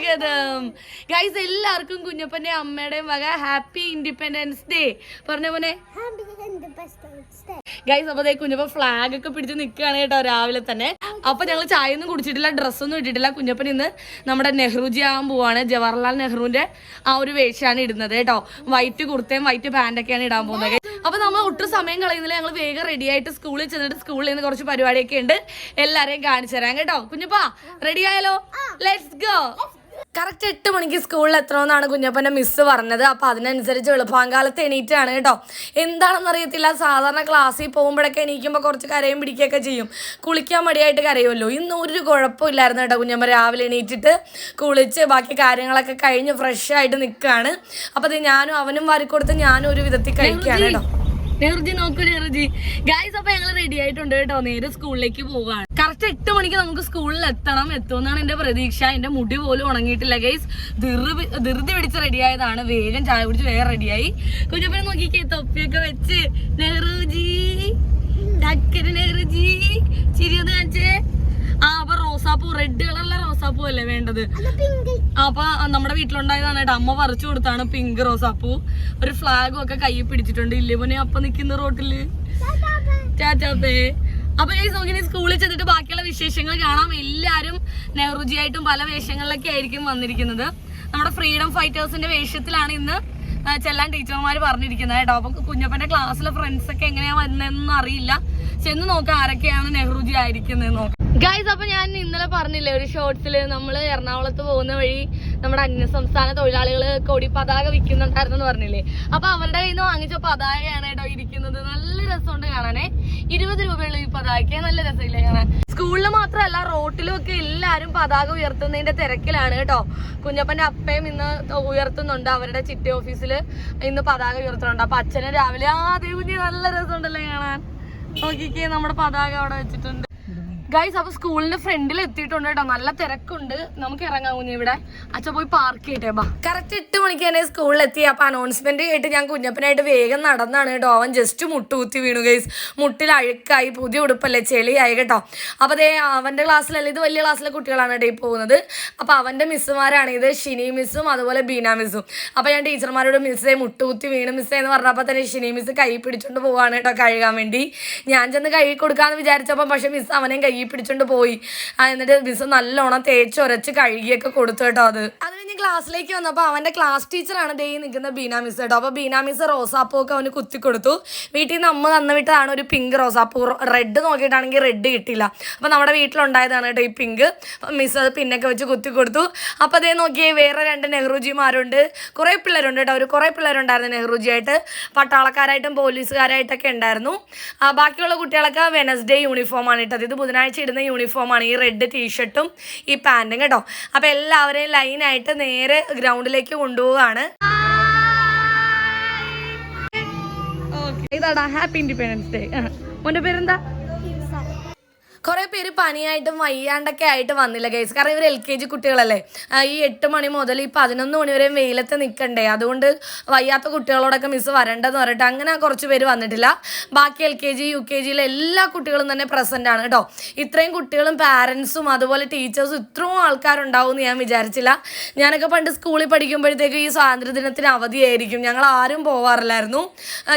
സ്വാഗതം. ഗൈസ് എല്ലാവർക്കും കുഞ്ഞപ്പന്റെ അമ്മയുടെയും വക ഹാപ്പി ഇൻഡിപെൻഡൻസ് ഡേ പറഞ്ഞ പോലെ ഗൈസ് അപ്പൊ ദേ കുഞ്ഞപ്പൻ ഫ്ലാഗ് ഒക്കെ പിടിച്ച് നിൽക്കുകയാണ് കേട്ടോ രാവിലെ തന്നെ. അപ്പൊ ഞങ്ങൾ ചായ ഒന്നും കുടിച്ചിട്ടില്ല ഡ്രസ്സൊന്നും ഇട്ടിട്ടില്ല. കുഞ്ഞപ്പൻ ഇന്ന് നമ്മുടെ നെഹ്റുജി ആവാൻ പോവാണ്. ജവഹർലാൽ നെഹ്റുവിന്റെ ആ ഒരു വേഷമാണ് ഇടുന്നത് കേട്ടോ. വൈറ്റ് കുർത്തയും വൈറ്റ് പാന്റൊക്കെയാണ് ഇടാൻ പോകുന്നത്. അപ്പൊ നമ്മൾ ഒട്ടും സമയം കളയുന്നില്ല. ഞങ്ങൾ വേഗം റെഡി ആയിട്ട് സ്കൂളിൽ ചെന്നിട്ട് സ്കൂളിൽ നിന്ന് കുറച്ച് പരിപാടിയൊക്കെ ഉണ്ട്. എല്ലാരെയും കാണിച്ചു തരാം കേട്ടോ. കുഞ്ഞപ്പാ റെഡി ആയാലോ? ലെറ്റ്സ് ഗോ കറക്റ്റ് എട്ട് മണിക്ക് സ്കൂളിൽ എത്തണമെന്നാണ് കുഞ്ഞപ്പന്റെ മിസ്സ് പറഞ്ഞത്. അപ്പോൾ അതിനനുസരിച്ച് എളുപ്പാങ്കാലത്ത് എണീറ്റാണ് കേട്ടോ. എന്താണെന്ന് അറിയത്തില്ല. സാധാരണ ക്ലാസ്സിൽ പോകുമ്പോഴൊക്കെ എണീക്കുമ്പോൾ കുറച്ച് കരയും പിടിക്കുകയൊക്കെ ചെയ്യും. കുളിക്കാൻ മടിയായിട്ട് കരയുമല്ലോ. ഇന്ന് ഒരു കുഴപ്പമില്ലായിരുന്നു കേട്ടോ കുഞ്ഞമ്മ രാവിലെ എണീറ്റിട്ട് കുളിച്ച് ബാക്കി കാര്യങ്ങളൊക്കെ കഴിഞ്ഞ് ഫ്രഷ് ആയിട്ട് നിൽക്കുകയാണ്. അപ്പോൾ അത് ഞാനും അവനും വാരിക്കൊടുത്ത് ഞാനും ഒരു വിധത്തിൽ കഴിക്കുകയാണ് കേട്ടോ. നെഹ്റുജി നോക്കൂ നെഹ്റുജി ഗായ്സ് അപ്പൊ ഞങ്ങൾ റെഡി ആയിട്ടുണ്ട് കേട്ടോ. നേരെ സ്കൂളിലേക്ക് പോവാണ്. കറക്റ്റ് എട്ട് മണിക്ക് നമുക്ക് സ്കൂളിൽ എത്തണം. എത്തുമെന്നാണ് എന്റെ പ്രതീക്ഷ. എന്റെ മുടി പോലും ഉണങ്ങിയിട്ടില്ല ഗൈസ് ധൃതി പിടിച്ച് റെഡി ആയതാണ്. വേഗം ചായ കുടിച്ച് വേഗം റെഡിയായി കുഞ്ഞപ്പനെ നോക്കിക്കേ തൊപ്പിയൊക്കെ വെച്ച്. നെഹ്റുജി. നെഹ്റുജി. ചിരി ഒന്ന് കാണിച്ചേ. ആ റോസാപ്പൂ റെഡ് കളറിലെ റോസാപ്പൂ അല്ലേ വേണ്ടത്? അപ്പൊ നമ്മുടെ വീട്ടിലുണ്ടായതാണ് കേട്ടോ. അമ്മ പറിച്ചു കൊടുത്താണ് പിങ്ക് റോസാപ്പൂ. ഒരു ഫ്ലാഗും ഒക്കെ കയ്യിൽ പിടിച്ചിട്ടുണ്ട്. ഇല്ലേ മോനെ അപ്പൊ നിക്കുന്ന റോട്ടിൽ? ചാച്ചാപ്പേ. അപ്പൊ ഈ നോക്കി സ്കൂളിൽ ചെന്നിട്ട് ബാക്കിയുള്ള വിശേഷങ്ങൾ കാണാം. എല്ലാരും നെഹ്റുജിയായിട്ടും പല വേഷങ്ങളിലൊക്കെ ആയിരിക്കും വന്നിരിക്കുന്നത്. നമ്മുടെ ഫ്രീഡം ഫൈറ്റേഴ്സിന്റെ വേഷത്തിലാണ് ഇന്ന് ചെല്ലാൻ ടീച്ചർമാർ പറഞ്ഞിരിക്കുന്നത് കേട്ടോ. അപ്പൊ കുഞ്ഞപ്പന്റെ ക്ലാസ്സിലെ ഫ്രണ്ട്സ് ഒക്കെ എങ്ങനെയാ വന്നതെന്നൊന്നും അറിയില്ല. ചെന്ന് നോക്കാം ആരൊക്കെയാണ് നെഹ്റുജി ആയിരിക്കുന്നത് നോക്കാം. ഗൈസ് അപ്പൊ ഞാൻ ഇന്നലെ പറഞ്ഞില്ലേ ഒരു ഷോർട്സിൽ നമ്മൾ എറണാകുളത്ത് പോകുന്ന വഴി നമ്മുടെ അന്യ സംസ്ഥാന തൊഴിലാളികൾ കൊടി പതാക വിൽക്കുന്നുണ്ടായിരുന്നെന്ന് പറഞ്ഞില്ലേ. അപ്പൊ അവരുടെ കയ്യിൽ നിന്ന് വാങ്ങിച്ച പതാകയാണ് കേട്ടോ ഇരിക്കുന്നത്. നല്ല രസമുണ്ട് കാണാനേ. ഇരുപത് രൂപയുള്ള ഈ പതാക നല്ല രസമില്ലേ കാണാൻ. സ്കൂളിൽ മാത്രമല്ല റോട്ടിലും ഒക്കെ എല്ലാവരും പതാക ഉയർത്തുന്നതിന്റെ തിരക്കിലാണ് കേട്ടോ. കുഞ്ഞപ്പന്റെ അപ്പയും ഇന്ന് ഉയർത്തുന്നുണ്ട് അവരുടെ ചിട്ടി ഓഫീസിൽ ഇന്ന് പതാക ഉയർത്തുന്നുണ്ട്. അപ്പൊ അച്ഛനെ രാവിലെ ആ കുഞ്ഞ് നല്ല രസമുണ്ടല്ലേ കാണാൻ. നോക്കിക്കേ നമ്മുടെ പതാക അവിടെ വെച്ചിട്ടുണ്ട്. ഗൈസ് അപ്പൊ സ്കൂളിന്റെ ഫ്രണ്ടിൽ എത്തിയിട്ടുണ്ട് കേട്ടോ. നല്ല തിരക്കുണ്ട്. നമുക്ക് ഇറങ്ങാൻ ഇവിടെ. അച്ഛൻ പോയി പാർക്ക് ചെയ്യട്ടെ ബാ. കറക്റ്റ് എട്ട് മണിക്ക് തന്നെ സ്കൂളിൽ എത്തി അപ്പൊ അനൗൺസ്മെന്റ് കേട്ട് ഞാൻ കുഞ്ഞപ്പനായിട്ട് വേഗം നടന്നാണ് കേട്ടോ. അവൻ ജസ്റ്റ് മുട്ടുകുത്തി വീണു ഗൈസ് മുട്ടിൽ അഴുക്കായി പുതിയ ഉടുപ്പല്ലേ ചെളിയായി കേട്ടോ. അപ്പൊ അതേ അവന്റെ ക്ലാസ്സിലല്ല ഇത് വലിയ ക്ലാസ്സിലെ കുട്ടികളാണ് കേട്ടോ ഈ പോകുന്നത്. അപ്പൊ അവന്റെ മിസ്സുമാരാണ് ഇത്. ഷിനി മിസ്സും അതുപോലെ ബീന മിസ്സും അപ്പൊ ഞാൻ ടീച്ചർമാരോട് മിസ്സേ മുട്ടുകുത്തി വീണു മിസ്സേ എന്ന് പറഞ്ഞപ്പോൾ തന്നെ ഷിനി മിസ് കൈ പിടിച്ചോണ്ട് പോവാണ് കേട്ടോ കഴുകാൻ വേണ്ടി. ഞാൻ ചെന്ന് കഴുകി കൊടുക്കാന്ന് വിചാരിച്ചപ്പോൾ പക്ഷെ മിസ് അവനെയും കൈ പിടിച്ചോണ്ട് പോയി. എന്നിട്ട് മിസ് നല്ലോണം തേച്ച് ഉരച്ച് കഴുകിയൊക്കെ കൊടുത്തു കേട്ടോ അത്. അത് കഴിഞ്ഞ് ക്ലാസ്സിലേക്ക് വന്നപ്പോൾ അവന്റെ ക്ലാസ് ടീച്ചറാണ് ദേ നിൽക്കുന്ന ബീന മിസ് കേട്ടോ. അപ്പോൾ ബീന മിസ് റോസാപ്പൂ ഒക്കെ അവന് കുത്തി കൊടുത്തു. വീട്ടിൽ നിന്ന് അമ്മ തന്ന വിട്ടതാണ് ഒരു പിങ്ക് റോസാപ്പൂ. റെഡ് നോക്കിയിട്ടാണെങ്കിൽ റെഡ് കിട്ടില്ല. അപ്പോൾ നമ്മുടെ വീട്ടിലുണ്ടായതാണ് കേട്ടോ ഈ പിങ്ക് മിസ് അത് പിന്നൊക്കെ വെച്ച് കുത്തി കൊടുത്തു. അപ്പോൾ അതേ നോക്കിയേ വേറെ രണ്ട് നെഹ്റുജിമാരുണ്ട്. കുറേ പിള്ളേരുണ്ട് കേട്ടോ. ഒരു കുറേ പിള്ളേരുണ്ടായിരുന്നു നെഹ്റുജിയായിട്ട്. പട്ടാളക്കാരായിട്ടും പോലീസുകാരായിട്ടൊക്കെ ഉണ്ടായിരുന്നു. ബാക്കിയുള്ള കുട്ടികളൊക്കെ വെനസ്ഡേ യൂണിഫോമാണ് ഇട്ടത് ഇത് ബുധനാഴ്ച ഇടുന്ന യൂണിഫോമാണ് ഈ റെഡ് ടീഷർട്ടും ഈ പാന്റും കേട്ടോ. അപ്പോൾ എല്ലാവരെയും ലൈനായിട്ട് നേരെ ഗ്രൗണ്ടിലേക്ക് കൊണ്ടുപോവുകയാണ്. ഇതാടാ ഹാപ്പി ഇൻഡിപെൻഡൻസ് ഡേ മോന്റെ പേരെന്താ? കുറെ പേര് പനിയായിട്ടും വയ്യാണ്ടൊക്കെ ആയിട്ട് വന്നില്ല ഗൈസ് കാരണം ഇവർ എൽ കെ ജി കുട്ടികളല്ലേ. ഈ എട്ട് മണി മുതൽ ഈ പതിനൊന്ന് മണി വരെ വെയിലത്ത് നിൽക്കണ്ടേ അതുകൊണ്ട് വയ്യാത്ത കുട്ടികളോടൊക്കെ മിസ് വരണ്ടെന്ന് പറഞ്ഞിട്ട് അങ്ങനെ കുറച്ച് പേര് വന്നിട്ടില്ല. ബാക്കി L K G U K ജിയിലെ എല്ലാ കുട്ടികളും തന്നെ പ്രസന്റ് ആണ് കേട്ടോ ഇത്രയും കുട്ടികളും പാരൻസും അതുപോലെ ടീച്ചേഴ്സും ഇത്രയും ആൾക്കാരുണ്ടാവും എന്ന് ഞാൻ വിചാരിച്ചില്ല. ഞാനൊക്കെ പണ്ട് സ്കൂളിൽ പഠിക്കുമ്പോഴത്തേക്ക് ഈ സ്വാതന്ത്ര്യദിനത്തിന് അവധിയായിരിക്കും. ഞങ്ങൾ ആരും പോവാറില്ലായിരുന്നു.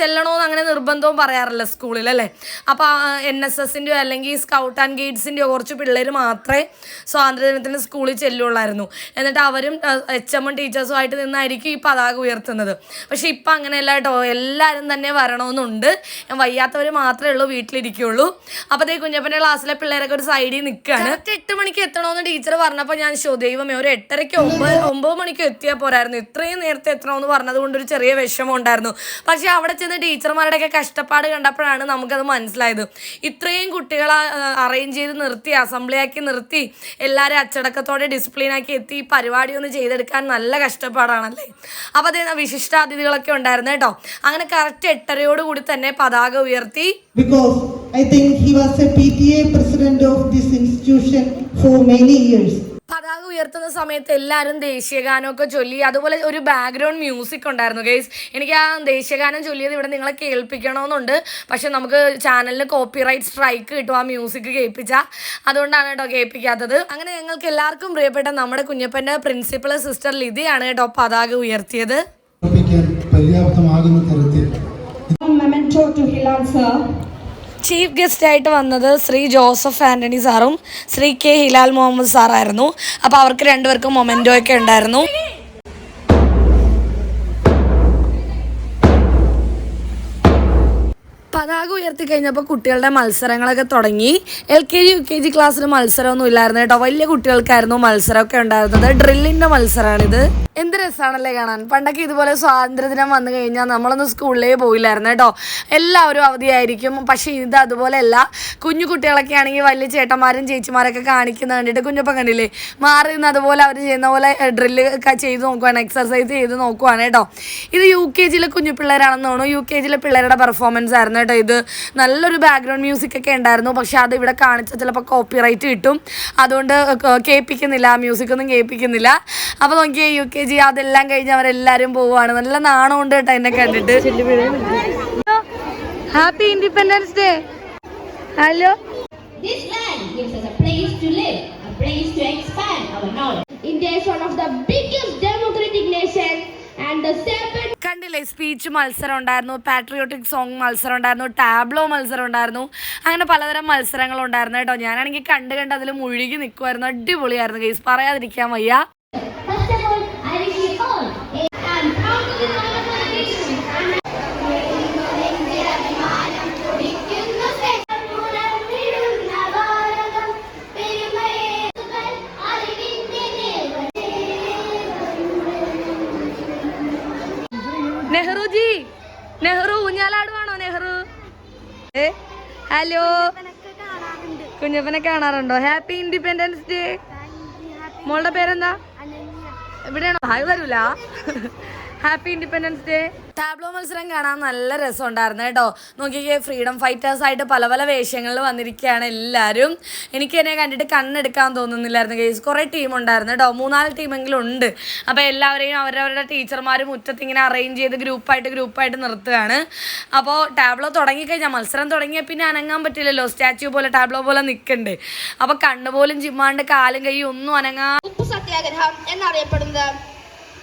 ചെല്ലണമെന്ന് അങ്ങനെ നിർബന്ധവും പറയാറില്ല സ്കൂളിൽ അല്ലേ? അപ്പോൾ എൻ എസ് എസിന്റെയോ അല്ലെങ്കിൽ സ്കൗട്ട് ആൻഡ് ഗൈഡ്സിന്റെയോ കുറച്ച് പിള്ളേർ മാത്രമേ സ്വാതന്ത്ര്യദിനത്തിന് സ്കൂളിൽ ചെല്ലുള്ളായിരുന്നു. എന്നിട്ട് അവരും എച്ച് എമ്മും ആയിട്ട് നിന്നായിരിക്കും ഈ പതാക ഉയർത്തുന്നത്. പക്ഷേ ഇപ്പം അങ്ങനെയല്ല കേട്ടോ. എല്ലാവരും തന്നെ വരണമെന്നുണ്ട്. വയ്യാത്തവർ മാത്രമേ ഉള്ളൂ വീട്ടിലിരിക്കുള്ളൂ. അപ്പോൾ അതേ കുഞ്ഞപ്പന്റെ ക്ലാസ്സിലെ പിള്ളേരൊക്കെ ഒരു സൈഡിൽ നിൽക്കുകയാണ് എട്ട് മണിക്ക് എത്തണമെന്ന് ടീച്ചർ പറഞ്ഞപ്പോൾ ഞാൻ ശോ ദൈവമേ ഒരു എട്ടരയ്ക്ക് ഒമ്പത് ഒമ്പത് മണിക്ക് എത്തിയാൽ പോരായിരുന്നു. ഇത്രയും നേരത്തെ എത്തണമെന്ന് പറഞ്ഞത് ഒരു ചെറിയ വിഷമം ഉണ്ടായിരുന്നു. പക്ഷേ അവിടെ ചെന്ന് ടീച്ചർമാരുടെയൊക്കെ കഷ്ടപ്പാട് കണ്ടപ്പോഴാണ് നമുക്കത് മനസ്സിലായത്. ഇത്രയും കുട്ടികളെ അറേഞ്ച് ചെയ്ത് നിർത്തി അസംബ്ലി ആക്കി നിർത്തി എല്ലാവരും അച്ചടക്കത്തോടെ ഡിസിപ്ലിൻ ആക്കി എത്തി ഈ പരിപാടി ഒന്ന് ചെയ്തെടുക്കാൻ നല്ല കഷ്ടപ്പാടാണല്ലേ? അപ്പോൾ അതേ വിശിഷ്ട അതിഥികളൊക്കെ ഉണ്ടായിരുന്നു കേട്ടോ. അങ്ങനെ കറക്റ്റ് എട്ടരയോട് കൂടി തന്നെ പതാക ഉയർത്തി. I think he was a P T A president of this institution for many പതാക പതാക ഉയർത്തുന്ന സമയത്ത് എല്ലാവരും ദേശീയഗാനമൊക്കെ ചൊല്ലി അതുപോലെ ഒരു ബാക്ക്ഗ്രൗണ്ട് മ്യൂസിക് ഉണ്ടായിരുന്നു ഗൈസ് എനിക്ക് ആ ദേശീയഗാനം ചൊല്ലിയത് ഇവിടെ നിങ്ങളെ കേൾപ്പിക്കണമെന്നുണ്ട് പക്ഷെ നമുക്ക് ചാനലിന് കോപ്പിറൈറ്റ് സ്ട്രൈക്ക് കിട്ടും ആ മ്യൂസിക് കേൾപ്പിച്ചാൽ അതുകൊണ്ടാണ് കേട്ടോ കേൾപ്പിക്കാത്തത് അങ്ങനെ ഞങ്ങൾക്ക് എല്ലാവർക്കും പ്രിയപ്പെട്ട നമ്മുടെ കുഞ്ഞപ്പന്റെ പ്രിൻസിപ്പൽ സിസ്റ്റർ ലിതിയാണ് കേട്ടോ പതാക ഉയർത്തിയത് പര്യാപ്തമാകുന്ന തരത്തിൽ ചീഫ് ഗസ്റ്റ് ആയിട്ട് വന്നത് ശ്രീ ജോസഫ് ആന്റണി സാറും ശ്രീ കെ ഹിലാൽ മുഹമ്മദ് സാറായിരുന്നു. അപ്പോൾ അവർക്ക് രണ്ടുപേർക്കും മൊമെന്റോ ഒക്കെ ഉണ്ടായിരുന്നു. പതാക ഉയർത്തി കഴിഞ്ഞപ്പോൾ കുട്ടികളുടെ മത്സരങ്ങളൊക്കെ തുടങ്ങി. L K G U K G ക്ലാസ്സിൽ മത്സരമൊന്നും ഇല്ലായിരുന്നു കേട്ടോ. വലിയ കുട്ടികൾക്കായിരുന്നു മത്സരമൊക്കെ ഉണ്ടായിരുന്നത്. ഡ്രില്ലിന്റെ മത്സരമാണിത് എന്ത് രസമാണല്ലേ കാണാൻ? പണ്ടൊക്കെ ഇതുപോലെ സ്വാതന്ത്ര്യദിനം വന്നു കഴിഞ്ഞാൽ നമ്മളൊന്നും സ്കൂളിലേ പോയില്ലായിരുന്നു കേട്ടോ. എല്ലാവരും അവധിയായിരിക്കും. പക്ഷേ ഇത് അതുപോലെയല്ല. കുഞ്ഞു കുട്ടികളൊക്കെ ആണെങ്കിൽ വലിയ ചേട്ടന്മാരും ചേച്ചിമാരൊക്കെ കാണിക്കുന്ന കണ്ടിട്ട് കുഞ്ഞപ്പം കണ്ടില്ലേ? മാറി നിന്ന് അതുപോലെ അവർ ചെയ്യുന്ന പോലെ ഡ്രില്ല് ഒക്കെ ചെയ്ത് നോക്കുവാണ് എക്സർസൈസ് ചെയ്ത് നോക്കുവാണ് കേട്ടോ. ഇത് യു കെ ജിയിലെ കുഞ്ഞു പിള്ളേരാണെന്ന് തോന്നുന്നു. യു കെ ജിയിലെ പിള്ളേരുടെ പെർഫോമൻസ് ആയിരുന്നു കേട്ടോ. ഇത് നല്ലൊരു ബാക്ക്ഗ്രൗണ്ട് മ്യൂസിക് ഒക്കെ ഉണ്ടായിരുന്നു. പക്ഷെ അത് ഇവിടെ കാണിച്ചാൽ ചിലപ്പോൾ കോപ്പിറൈറ്റ് കിട്ടും. അതുകൊണ്ട് കേൾപ്പിക്കുന്നില്ല. മ്യൂസിക് ഒന്നും കേൾപ്പിക്കുന്നില്ല. അപ്പോൾ നോക്കിയേ യു കെ ജി അതെല്ലാം കഴിഞ്ഞ് അവരെല്ലാവരും പോവുകയാണ്. നല്ല നാണമുണ്ട് കേട്ടോ എന്നെ കണ്ടിട്ട്. Happy independence day hello This land gives us a place to live, a place to expand our knowledge. India is one of the biggest democratic nations. കണ്ടില്ലേ സ്പീച്ച് മത്സരം ഉണ്ടായിരുന്നു പാട്രിയോട്ടിക് സോങ് മത്സരം ഉണ്ടായിരുന്നു ടാബ്ലോ മത്സരം ഉണ്ടായിരുന്നു അങ്ങനെ പലതരം മത്സരങ്ങളുണ്ടായിരുന്നു കേട്ടോ. ഞാനാണെങ്കിൽ കണ്ട് കണ്ട് അതിൽ മുഴുകി നിൽക്കുമായിരുന്നു അടിപൊളിയായിരുന്നു കേസ് പറയാതിരിക്കാൻ വയ്യ. നെഹ്റു ജി നെഹ്റു ഊഞ്ഞാലാടുവാണോ നെഹ്റു? ഏ ഹലോ. കുഞ്ഞപ്പനെ കാണാറുണ്ടോ? ഹാപ്പി ഇൻഡിപെൻഡൻസ് ഡേ മോളുടെ പേരെന്താ? എവിടെയാണോ? ഹായ് വരൂല. ഹാപ്പി ഇൻഡിപെൻഡൻസ് ഡേ ടാബ്ലോ മത്സരം കാണാൻ നല്ല രസമുണ്ടായിരുന്നു കേട്ടോ. നോക്കിക്കേ ഫ്രീഡം ഫൈറ്റേഴ്സ് ആയിട്ട് പല പല വേഷങ്ങളിൽ വന്നിരിക്കുകയാണ് എല്ലാവരും. എനിക്ക് എന്നെ കണ്ടിട്ട് കണ്ണെടുക്കാൻ തോന്നുന്നില്ലായിരുന്നു കേസ് കുറേ ടീം ഉണ്ടായിരുന്നു കേട്ടോ. മൂന്നാൽ ടീമെങ്കിലും ഉണ്ട്. അപ്പോൾ എല്ലാവരെയും അവരവരുടെ ടീച്ചർമാർ മുറ്റത്ത് ഇങ്ങനെ അറേഞ്ച് ചെയ്ത് ഗ്രൂപ്പായിട്ട് ഗ്രൂപ്പായിട്ട് നിർത്തുകയാണ്. അപ്പോൾ ടാബ്ലോ തുടങ്ങിക്കഴിഞ്ഞാൽ മത്സരം തുടങ്ങിയാൽ പിന്നെ അനങ്ങാൻ പറ്റില്ലല്ലോ. സ്റ്റാച്യു പോലെ ടാബ്ലോ പോലെ നിൽക്കണ്ട് അപ്പോൾ കണ്ണുപോലും ചിമ്മാണ്ട് കാലും കൈ ഒന്നും അനങ്ങാ ഉപ്പ് സത്യാഗ്രഹം എന്നറിയപ്പെടുന്നത്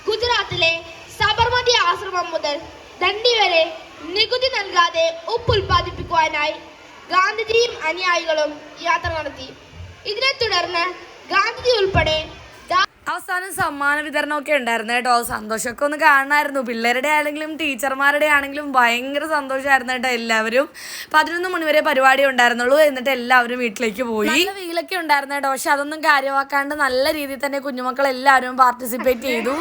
ഗുജറാത്തിലെ സബർമതി ആശ്രമം മുതൽ ദണ്ഡി വരെ നികുതി നൽകാതെ ഉപ്പ് ഉൽപ്പാദിപ്പിക്കുവാനായി ഗാന്ധിജിയും അനുയായികളും യാത്ര നടത്തി. ഇതിനെ തുടർന്ന് ഗാന്ധിജി ഉൾപ്പെടെ അവസാനം സമ്മാന വിതരണമൊക്കെ ഉണ്ടായിരുന്നു കേട്ടോ. സന്തോഷമൊക്കെ ഒന്ന് കാണണമായിരുന്നു. പിള്ളേരുടെ ആണെങ്കിലും ടീച്ചർമാരുടെ ആണെങ്കിലും ഭയങ്കര സന്തോഷമായിരുന്നു കേട്ടോ എല്ലാവരും. പതിനൊന്ന് മണിവരെ പരിപാടി ഉണ്ടായിരുന്നുള്ളൂ. എന്നിട്ട് എല്ലാവരും വീട്ടിലേക്ക് പോയി. നല്ല വെയിലൊക്കെ ഉണ്ടായിരുന്നു കേട്ടോ. പക്ഷെ അതൊന്നും കാര്യമാക്കാണ്ട് നല്ല രീതിയിൽ തന്നെ കുഞ്ഞുമക്കൾ എല്ലാവരും പാർട്ടിസിപ്പേറ്റ് ചെയ്തു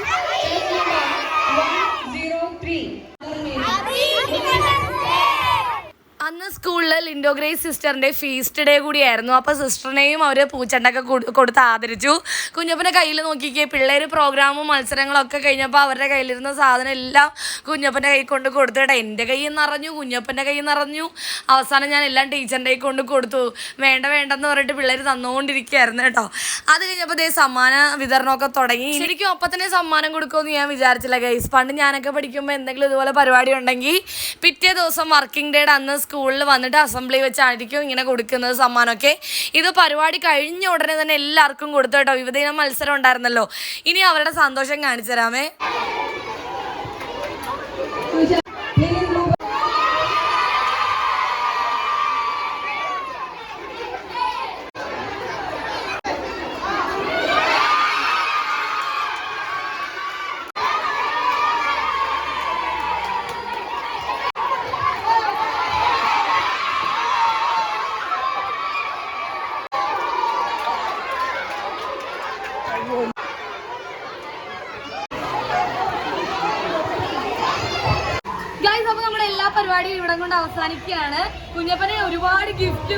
അന്ന് സ്കൂളിൽ ലിൻഡോ ഗ്രേസ് സിസ്റ്ററിന്റെ ഫീസ്റ്റ് ഡേ കൂടിയായിരുന്നു. അപ്പോൾ സിസ്റ്ററിനെയും അവർ പൂച്ചണ്ടൊക്കെ കൊടു- കൊടുത്ത് ആദരിച്ചു. കുഞ്ഞപ്പന്റെ കയ്യിൽ നോക്കിക്കേ പിള്ളേർ പ്രോഗ്രാമും മത്സരങ്ങളൊക്കെ കഴിഞ്ഞപ്പോൾ അവരുടെ കയ്യിലിരുന്ന സാധനം എല്ലാം കുഞ്ഞപ്പന്റെ കൈ കൊണ്ട് കൊടുത്തിട്ട് എന്റെ കയ്യിൽ നിറഞ്ഞു കുഞ്ഞപ്പന്റെ കയ്യിൽ നിറഞ്ഞു. അവസാനം ഞാൻ എല്ലാം ടീച്ചറിന്റെ കൈ കൊണ്ട് കൊടുത്തു. വേണ്ട വേണ്ടെന്ന് പറഞ്ഞിട്ട് പിള്ളേർ തന്നുകൊണ്ടിരിക്കുകയായിരുന്നു കേട്ടോ. അത് കഴിഞ്ഞപ്പോൾ ഇതേ സമ്മാന വിതരണമൊക്കെ തുടങ്ങി. ശരിക്കും അപ്പം തന്നെ സമ്മാനം കൊടുക്കുമെന്ന് ഞാൻ വിചാരിച്ചില്ല ഗൈസ് പണ്ട് ഞാനൊക്കെ പഠിക്കുമ്പോൾ എന്തെങ്കിലും ഇതുപോലെ പരിപാടി ഉണ്ടെങ്കിൽ പിറ്റേ ദിവസം വർക്കിംഗ് ഡേയുടെ അന്ന് സ്കൂളിൽ വന്നിട്ട് അസംബ്ലി വെച്ചായിരിക്കും ഇങ്ങനെ കൊടുക്കുന്നത് സമ്മാനമൊക്കെ. ഇത് പരിപാടി കഴിഞ്ഞ ഉടനെ തന്നെ എല്ലാവർക്കും കൊടുത്തു കേട്ടോ. വിവിധ മത്സരം ഉണ്ടായിരുന്നല്ലോ. ഇനി അവരുടെ സന്തോഷം കാണിച്ചു തരാമേ ഗൈസ് അപ്പൊ നമ്മുടെ എല്ലാ പരിപാടിയും ഇവിടെ കൊണ്ട് അവസാനിക്കുകയാണ്. കുഞ്ഞപ്പനെ ഒരുപാട് ഗിഫ്റ്റ്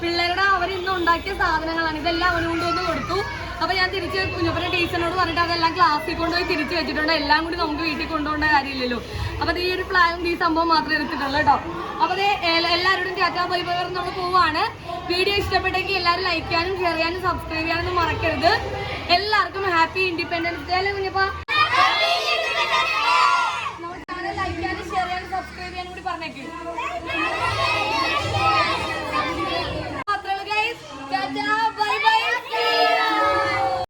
പിള്ളേരുടെ അവർ ഇന്ന് ഉണ്ടാക്കിയ സാധനങ്ങളാണ്. ഇതെല്ലാം അവന് കൊണ്ടുവന്ന് കൊടുത്തു. അപ്പൊ ഞാൻ തിരിച്ച് കുഞ്ഞപ്പനെ ടീച്ചറിനോട് പറഞ്ഞിട്ട് അതെല്ലാം ക്ലാസ്സിൽ കൊണ്ടുപോയി തിരിച്ചു വെച്ചിട്ടുണ്ട്. എല്ലാം കൂടി നമുക്ക് വീട്ടിൽ കൊണ്ടുപോകേണ്ട കാര്യമില്ലല്ലോ. അപ്പൊ ഈ ഒരു പ്ലാനും ഈ സംഭവം മാത്രമേ എടുത്തിട്ടുള്ളൂ കേട്ടോ. അപ്പൊ എല്ലാവരോടും ടാറ്റാ ബൈ ബൈ നമ്മൾ പോവാണ്. വീഡിയോ ഇഷ്ടപ്പെട്ടെങ്കിൽ എല്ലാവരും ലൈക്ക് ചെയ്യാനും ഷെയർ ചെയ്യാനും സബ്സ്ക്രൈബ് ചെയ്യാനും മറക്കരുത്. എല്ലാവർക്കും ഹാപ്പി ഇൻഡിപെൻഡൻസ് ഡേ അല്ലേ കുഞ്ഞപ്പാ? സബ്സ്ക്രൈബ് ചെയ്യാനും കൂടി പറഞ്ഞേക്കും.